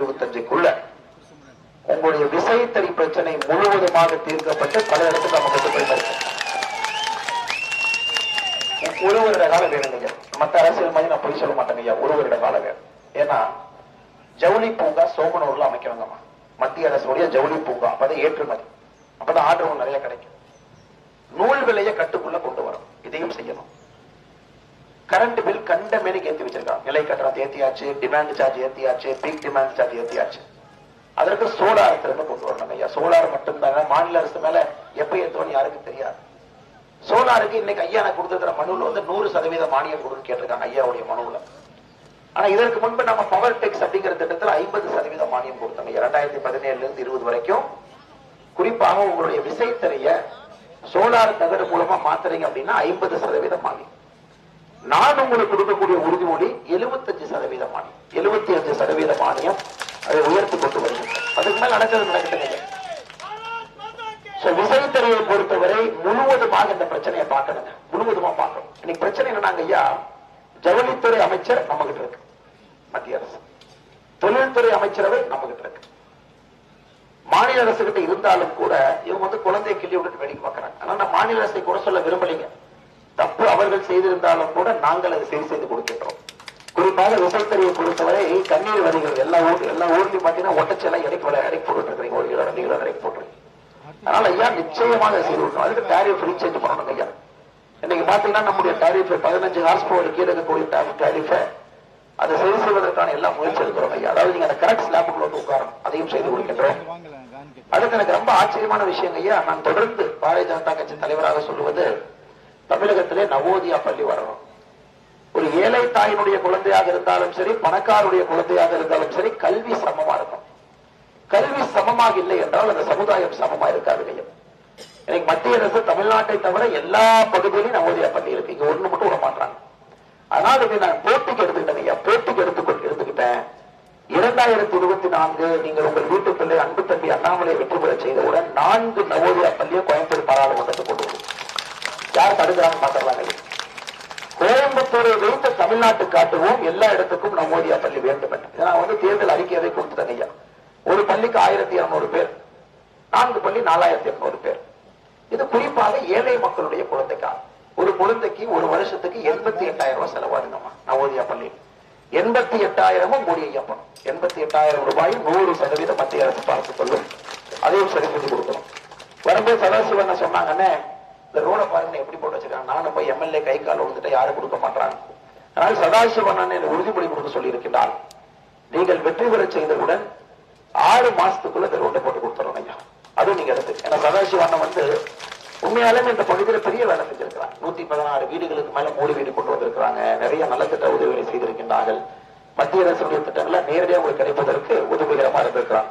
இருபத்தஞ்சுக்குள்ள உங்களுடைய விசைத்தறி பிரச்சனை முழுவதுமாக தீர்க்கப்பட்டு பல இடத்துக்கு நம்ம கொண்டு போயிட்டு ஒரு வருட காலம் வேணுங்க மத்த அரசியல் மாதிரி நான் போய் சொல்ல மாட்டேங்க ஐயா. ஒரு வருட காலம் வேணும். ஏன்னா ஜவுளி பூங்கா சோமனூர்ல அமைக்கணுங்கம்மா மத்திய அரசுடைய ஜவுளி பூங்கா. அப்பதான் ஏற்றுமதி. அப்பதான் ஆர்டரும் நிறைய கிடைக்கும். நூல் விலையை கட்டுக்குள்ள கொண்டு வரும் இதையும் செய்யணும். கரண்ட் பில் கண்ட மேனிக்கு ஏத்தி வச்சிருக்காங்க. நிலை கட்டணம் ஏத்தியாச்சு டிமாண்ட் சார்ஜ் ஏத்தியாச்சு பீக் டிமாண்ட் சார்ஜ் ஏத்தியாச்சு. அதற்கு சோலார் திரும்ப கொண்டு வரணும் ஐயா. சோலார் மட்டும்தாங்க. மாநில அரசு மேல எப்ப ஏத்தோன்னு யாருக்கு தெரியாது. சோலாருக்கு இன்னைக்கு ஐயா நான் கொடுத்திருக்கிற மனுவில் வந்து நூறு சதவீத மானியம் கொடுன்னு கேட்டிருக்காங்க ஐயாவுடைய மனுவில். ஆனா இதற்கு முன்பு நம்ம பவர் டெக்ஸ் அப்படிங்கிற திட்டத்தில் ஐம்பது சதவீத மானியம் கொடுத்தோம் இரண்டாயிரத்தி பதினேழுல இருந்து இருபது வரைக்கும். குறிப்பாக உங்களுடைய விசைத்திரைய சோலார் தகடு மூலமா மாத்துறீங்க அப்படின்னா ஐம்பது சதவீத மானியம். நான் உங்களுக்கு கொடுக்கக்கூடிய உறுதிமொழி 75% சதவீத மானியம். எழுபத்தி அஞ்சு சதவீத மானியம் அதை உயர்த்தி கொண்டு வருகிறது. அதுக்கு மேல் நடக்கிறது நடக்கிறது விசைத்துறையை பொறுத்தவரை முழுவதுமாக இந்த பிரச்சனையை பார்க்கணுங்க. முழுவதுமா பார்க்கணும். இன்னைக்கு பிரச்சனை என்னன்னாங்க ஐயா ஜவுளித்துறை அமைச்சர் நம்ம கிட்ட இருக்கு. மத்திய அரசு. தொழில்துறை அமைச்சரவை நம்ம கிட்ட இருக்கு. மாநில அரசு கிட்ட இருந்தாலும் கூட இவங்க வந்து குழந்தைய கிள்ளி விட்டு வேடிக்கை பார்க்கறாங்க. ஆனா நான் மாநில அரசை கூட சொல்ல விரும்பலைங்க. தப்பு அவர்கள் செய்திருந்தாலும் கூட நாங்கள் அதை சரி செய்து கொடுக்கின்றோம். குறிப்பாக விசைத்தறிவை பொறுத்தவரை கண்ணீர் வருகிறது எல்லா ஊர் எல்லா ஊர்லயும் பாத்தீங்கன்னா ஒட்டச்செல்லாம் இறக்கி வர இறக்கி போட்டுருக்கீங்க ஒரு கிலோ ரெண்டு கிலோ இடைக்கு போட்டுருக்கீங்க. அதனால ஐயா நிச்சயமாக அதை செய்து கொடுக்கணும். அதுக்கு டாரிஃப் ரீசேஞ்ச் பண்ணணும் ஐயா. இன்னைக்கு பாத்தீங்கன்னா நம்முடைய டேரிஃப் பதினஞ்சு ஹார்ஸ் பவர் கீழே இருக்கக்கூடிய டாரிஃபை அதை சரி செய்வதற்கான எல்லா முயற்சி எடுக்கிறோம் ஐயா. அதாவது நீங்க அந்த கரெக்ட் ஸ்லாப்புக்குள்ள வந்து உட்காரணும். அதையும் செய்து கொடுக்கின்றோம். அதுக்கு எனக்கு ரொம்ப ஆச்சரியமான விஷயம் ஐயா நான் தொடர்ந்து பாரதிய ஜனதா கட்சி தலைவராக சொல்லுவது தமிழகத்திலே நவோதியா பள்ளி வரணும். ஒரு ஏழை தாயினுடைய குழந்தையாக இருந்தாலும் சரி பணக்காருடைய குழந்தையாக இருந்தாலும் சரி கல்வி சமமா இருக்கும். கல்வி சமமாக இல்லை என்றால் அந்த சமுதாயம் சமமா இருக்காது இல்லையா? எனக்கு மத்திய அரசு தமிழ்நாட்டை தவிர எல்லா பகுதியிலும் நவோதியா பள்ளி இருக்கு. இங்க ஒண்ணு மட்டும் விட மாட்டாங்க. ஆனால் இதை நான் போட்டிக்கு எடுத்துக்கிட்டேன் ஐயா. போட்டிக்கு எடுத்துக்கொண்டு எடுத்துக்கிட்டேன். இரண்டாயிரத்தி இருபத்தி நான்கு நீங்கள் உங்கள் வீட்டு பிள்ளை அன்பு தம்பி அண்ணாமலை வெற்றி பெற செய்தவுடன் நான்கு நவோதயா பள்ளியை கோயம்புத்தூர் பாராளுமன்றத்துக்கு கொண்டு யார் தடுக்கிறாங்க பாத்திரலாம் கோயம்புத்தூரை வைத்து தமிழ்நாட்டு காட்டுவோம். எல்லா இடத்துக்கும் நவோதயா பள்ளி வேண்டும் என்று நான் வந்து தேர்தல் அறிக்கையதை கொடுத்துட்டேன் ஐயா? ஒரு பள்ளிக்கு ஆயிரத்தி இருநூறு பேர். நான்கு பள்ளி நாலாயிரத்தி இருநூறு பேர். இது குறிப்பாக ஏழை மக்களுடைய குழந்தைக்கா. ஒரு குழந்தைக்கு ஒரு வருஷத்துக்கு எண்பத்தி எட்டாயிரம் ரூபாய் செலவாகுங்கம்மா நவோதியா பள்ளி. எண்பத்தி எட்டாயிரமும் மோடி ஐயப்பன். எண்பத்தி எட்டாயிரம் ரூபாய் நூறு சதவீதம் மத்திய அரசு பார்த்துக் கொள்ளும். அதையும் சரி செஞ்சு கொடுக்கணும். வரும்போது சதாசிவன் சொன்னாங்கன்னே இந்த ரோட பாருங்க எப்படி போட்டு வச்சிருக்காங்க. நானும் போய் எம்எல்ஏ கை கால் விழுந்துட்டு யாரும் கொடுக்க மாட்டாங்க ஆனால் சதாசிவன் உறுதிமொழி கொடுக்க சொல்லியிருக்கிறார் நீங்கள் வெற்றி பெற செய்தவுடன் ஆறு மாசத்துக்குள்ள இந்த ரோட்டை போட்டு கொடுத்துறோம் ஐயா. அதுவும் நீங்க எடுத்து. ஏன்னா சதாசிவண்ணன் வந்து உண்மையாலுமே இந்த பகுதியில் பெரிய வேலை செஞ்சிருக்கிறாங்க நூத்தி பதினாறு வீடுகளுக்கு மேல மூடு வீடு கொண்டு வந்திருக்கிறாங்க. நிறைய நலத்திட்ட உதவிகளை செய்திருக்கின்றார்கள். மத்திய அரசுடைய திட்டங்களை நேரடியாக உங்களுக்கு கிடைப்பதற்கு உதவிகரமா இருந்திருக்கிறாங்க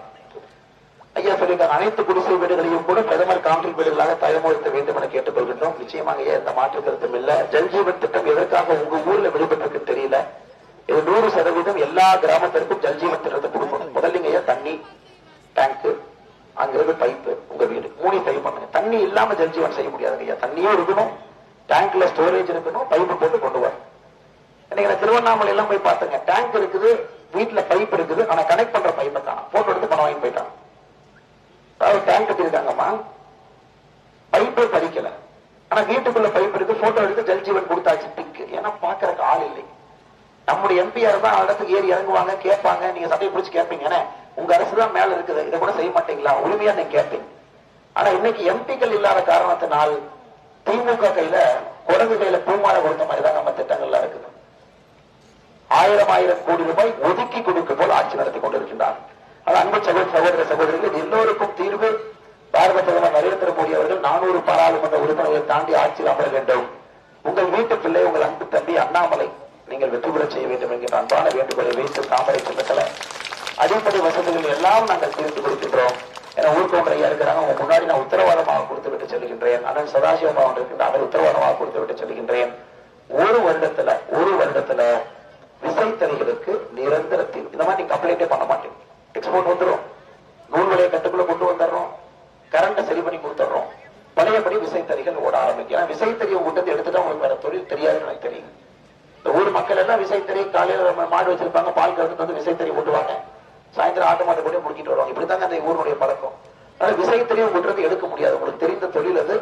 ஐயா சொல்லியிருக்காங்க அனைத்து குடிசை வீடுகளையும் கூட பிரதமர் கான்கிரீட் வீடுகளாக தயமுறுத்த வேண்டும் என கேட்டுக்கொள்கின்றோம். நிச்சயமாக ஐயா இந்த மாற்று கருத்தும் இல்ல. ஜல்ஜீவன் திட்டம் எதற்காக உங்க ஊர்ல வெளிப்பட்டிருக்கு தெரியல. இது நூறு சதவீதம் எல்லா கிராமத்திற்கும் ஜல்ஜீவன் திட்டத்தை கொடுக்கணும். முதல்ல ஐயா தண்ணி டேங்க் அங்கிருந்து பைப்பு உங்க வீடு. மூணு சரி பண்ணுங்க. தண்ணி இல்லாம ஜல்ஜீவன் செய்ய முடியாது ஐயா. தண்ணியும் இருக்கணும் டேங்க்ல ஸ்டோரேஜ் இருக்கணும் பைப்பு போட்டு கொண்டு வரும் இன்னைக்கு நான் திருவண்ணாமலை எல்லாம் போய் பார்த்தேங்க. டேங்க் இருக்குது வீட்டுல பைப் இருக்குது ஆனா கனெக்ட் பண்ற பைப்பை காணும் போட்டோ எடுத்து பணம் வாங்கி போயிட்டாங்க அதாவது டேங்க் கட்டியிருக்காங்கம்மா பைப்பே பதிக்கல ஆனா வீட்டுக்குள்ள பைப் எடுத்து போட்டோ எடுத்து ஜல்ஜீவன் கொடுத்தாச்சு டிக்கு. ஏன்னா பாக்குறதுக்கு ஆள் இல்லை. நம்முடைய எம்பிஆர் தான் இடத்துக்கு ஏறி இறங்குவாங்க கேட்பாங்க. நீங்க சட்டையை பிடிச்சு கேட்பீங்க உங்க அரசு தான் மேல இருக்குது இதை கூட செய்ய மாட்டீங்களா? உரிமையா நீங்க கேட்பீங்க ஆனா இன்னைக்கு எம்பிக்கள் இல்லாத காரணத்தினால் திமுக கையில குரங்கு கையில பூமாலை கொடுத்த மாதிரி தான் நம்ம திட்டங்கள்லாம் இருக்குது. ஆயிரம் ஆயிரம் கோடி ரூபாய் ஒதுக்கி கொடுக்க போல் ஆட்சி நடத்தி கொண்டிருக்கின்றார் அன்பு சகோதர சகோதர சகோதரிகள் எல்லோருக்கும் தீர்வு. பாரத பிரதமர் நரேந்திர மோடி அவர்கள் நானூறு பாராளுமன்ற உறுப்பினர்களை தாண்டி ஆட்சியில் அமர வேண்டும். உங்கள் வீட்டு பிள்ளை உங்கள் அன்பு தம்பி அண்ணாமலை நீங்கள் வெற்றி பெற செய்ய வேண்டும் என்கிற அன்பான வேண்டுகோளை வைத்து தாமரை சின்னத்தில் அடிப்படை வசதிகள் எல்லாம் நாங்கள் தீர்த்து கொடுக்கின்றோம். என ஊர்கோன்ற ஐயா இருக்கிறாங்க. உங்க முன்னாடி நான் உத்தரவாதமாக கொடுத்து விட்டு செல்கின்றேன். அண்ணன் சதாசிவம் அவன் இருக்கின்றார்கள் உத்தரவாதமாக கொடுத்து விட்டு செல்கின்றேன். ஒரு வருடத்துல ஒரு வருடத்துல விசைத்தறிகளுக்கு நிரந்தர தீர்வு. இந்த மாதிரி நீங்க கம்ப்ளைண்டே பண்ண மாட்டேன் மாட்டீங்க எக்ஸ்போர்ட் வந்துடும் நூல் விலையை கட்டுக்குள்ள கொண்டு வந்துடுறோம் கரண்ட சரி பண்ணி கொடுத்துட்றோம் பழையபடி விசைத்தறிகள் ஓட ஆரம்பிக்கும். விசைத்தறி உங்ககிட்ட எடுத்துட்டா உங்களுக்கு வேற தொழில் தெரியாதுன்னு எனக்கு தெரியும். இந்த ஊர் மக்கள் எல்லாம் விசைத்தறி காலையில மாடு வச்சிருப்பாங்க பால் கறந்து வந்து விசைத்தறி ஓட்டுவாங்க சாயந்தரம் ஆட்டு மாட்டு கூட முடிக்கிட்டு வருவாங்க. இப்படித்தாங்க அந்த ஊருடைய பழக்கம். அதனால விசைத்தறி உங்கள்கிட்ட எடுக்க முடியாது. உங்களுக்கு தெரிந்த தொழில் அது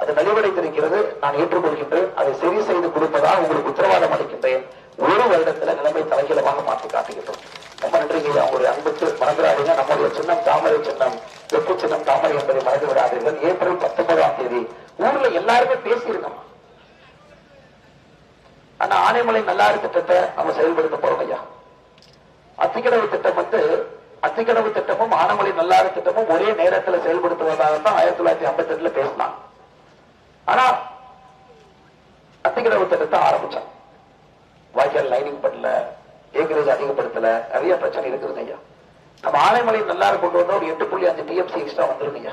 அது நலிவடைந்திருக்கிறது. நான் ஏற்றுக்கொள்கின்றேன். அதை சரி செய்து கொடுப்பதாக உங்களுக்கு உத்தரவாதம் அளிக்கின்றேன். ஒரு வருடத்துல நிலைமை தலைகீழமாக மாற்றி காட்டுகின்றோம் ரொம்ப நன்றிங்க ஐயா. உங்களுடைய அன்புக்கு மறந்துடாதீங்க. நம்முடைய சின்னம் தாமரை சின்னம் வெப்பு சின்னம் தாமரை என்பதை மறந்து விடாதீர்கள் ஏப்ரல் பத்தொன்பதாம் தேதி ஊர்ல எல்லாருமே பேசியிருக்கோம். ஆனா ஆனைமலை நல்லாறு திட்டத்தை நம்ம செயல்படுத்த போறோம் ஐயா. அத்திக்கடவு திட்டம் வந்து அத்திக்கடவு திட்டமும் ஆனமலை நல்லாறு திட்டமும் ஒரே நேரத்துல செயல்படுத்துவதாக தான் ஆயிரத்தி தொள்ளாயிரத்தி ஐம்பத்தி எட்டுல பேசினாங்க. ஆனா அத்திக்கடவு திட்டத்தை ஆரம்பிச்சாங்க. வாய்க்கால் லைனிங் பண்ணல ஏக்கரேஜ் அதிகப்படுத்தல நிறைய பிரச்சனை இருக்குதுங்க ஐயா. நம்ம ஆனைமலை நல்லாறு கொண்டு வந்தா ஒரு எட்டு புள்ளி அஞ்சு டிஎம்சி எக்ஸ்ட்ரா வந்துடும் ஐயா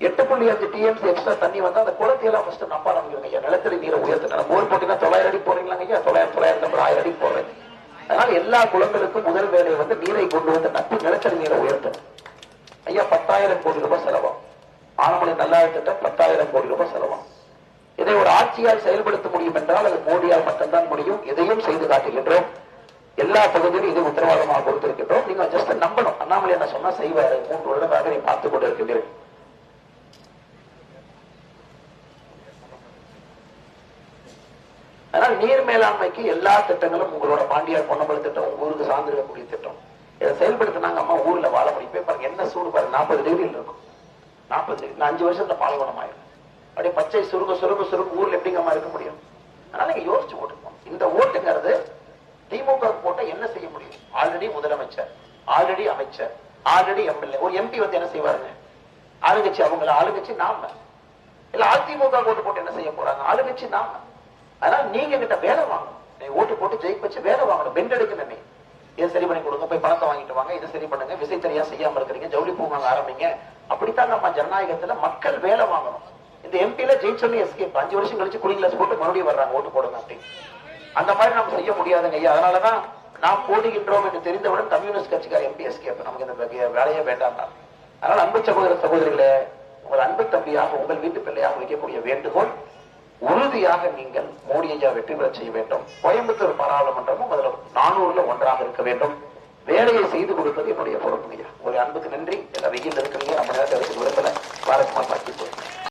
எட்டு புள்ளி அஞ்சு டிஎம்சி எக்ஸ்ட்ரா தண்ணி வந்தா அந்த குளத்தையெல்லாம் ஃபர்ஸ்ட் நம்ப ஆரம்பிக்கிறோம் ஐயா நிலத்தடி நீரை உயர்த்தினா போர் போட்டீங்கன்னா தொள்ளாயிரம் அடி போறீங்களாங்க ஐயா தொள்ளாயிரம் தொள்ளாயிரத்தி ஐம்பது ஆயிரம் அடி போறேன் அதனால எல்லா குளங்களுக்கும் முதல் வேலை வந்து நீரை கொண்டு வந்து நட்டு நிலத்தடி நீரை உயர்த்தணும். ஐயா பத்தாயிரம் கோடி ரூபாய் செலவாகும். ஆனமலை நல்லாறு திட்டம் பத்தாயிரம் கோடி ரூபாய் செலவாகும். இதை ஒரு ஆட்சியால் செயல்படுத்த முடியும் என்றால் அது மோடியால் மட்டும்தான் முடியும். இதையும் செய்து காட்டுகின்றோம். எல்லா பகுதியிலும் இது உத்தரவாதமாக கொடுத்திருக்கின்றோம். நீங்க ஜஸ்ட் நம்பணும். அண்ணாமலை என்ன சொன்னா செய்வாரு. மூன்று வருடமாக நீ பார்த்துக் கொண்டிருக்கின்றீர்கள் அதனால் நீர் மேலாண்மைக்கு எல்லா திட்டங்களும் உங்களோட பாண்டியார் பொன்னம்பல திட்டம் உங்க ஊருக்கு சார்ந்திருக்கக்கூடிய திட்டம். இதை செயல்படுத்தினாங்க அம்மா ஊர்ல வாழ முடியும் பாருங்க. என்ன சூடு பாருங்க. நாற்பது டிகிரியில் இருக்கும். நாற்பது டிகிரி நான் அஞ்சு வருஷத்துல பாலைவனம் ஆயிரும் அப்படியே பச்சை சுருங்க சுருங்க சுருங்க ஊர்ல எப்படிங்கம்மா இருக்க முடியும் அதனால நீங்க யோசிச்சு ஓட்டுப்போம் இந்த ஓட்டுங்கிறது திமுக போட்ட என்ன செய்ய முடியும் ஆல்ரெடி முதலமைச்சர் ஆல்ரெடி அமைச்சர் ஆல்ரெடி எம்எல்ஏ. ஒரு எம்பி வந்து என்ன செய்வாருங்க? ஆளுங்கட்சி அவங்கள ஆளுங்கட்சி நாம. இல்ல அதிமுக ஓட்டு போட்டு என்ன செய்ய போறாங்க? ஆளுங்கட்சி நாம. அதனால நீங்க கிட்ட வேலை வாங்கணும். நீ ஓட்டு போட்டு ஜெயிக்க வச்சு வேலை வாங்கணும். பெண்ட் எடுக்கணும் நீ. இதை சரி பண்ணி கொடுங்க. போய் பணத்தை வாங்கிட்டு வாங்க. இதை சரி பண்ணுங்க. விசைத்தறியா செய்யாம இருக்கிறீங்க. ஜவுளி பூங்க ஆரம்பிங்க. அப்படித்தான் நம்ம ஜனநாயகத்துல மக்கள் வேலை வாங்கணும். இந்த எம்பில ஜெயிச்சோன்னு எஸ்கேப் அஞ்சு வருஷம் கழிச்சு குடிங் போட்டு மறுபடியும் வர்றாங்க ஓட்டு போடுங்க அப்படின்னு. அந்த மாதிரி நம்ம செய்ய முடியாதுங்க ஐயா. அதனாலதான் நாம் போடுகின்றோம் என்று தெரிந்தவுடன் கம்யூனிஸ்ட் கட்சிக்கார எம்பிஎஸ்கே நமக்கு இந்த வேலையே வேண்டாம் தான். அதனால் அன்பு சகோதர சகோதரிகளே உங்கள் அன்பு தம்பியாக உங்கள் வீட்டு பிள்ளையாக வைக்கக்கூடிய வேண்டுகோள் உறுதியாக நீங்கள் மோடி ஐயா வெற்றி பெற செய்ய வேண்டும். கோயம்புத்தூர் பாராளுமன்றமும் அதில் நானூறுல ஒன்றாக இருக்க வேண்டும். வேலையை செய்து கொடுப்பது என்னுடைய பொறுப்பு ஐயா. உங்களுடைய அன்புக்கு நன்றி. என்ன வெயில் இருக்கிறீங்க. நம்ம நேரத்தை விரும்பல. பாரத் போய்.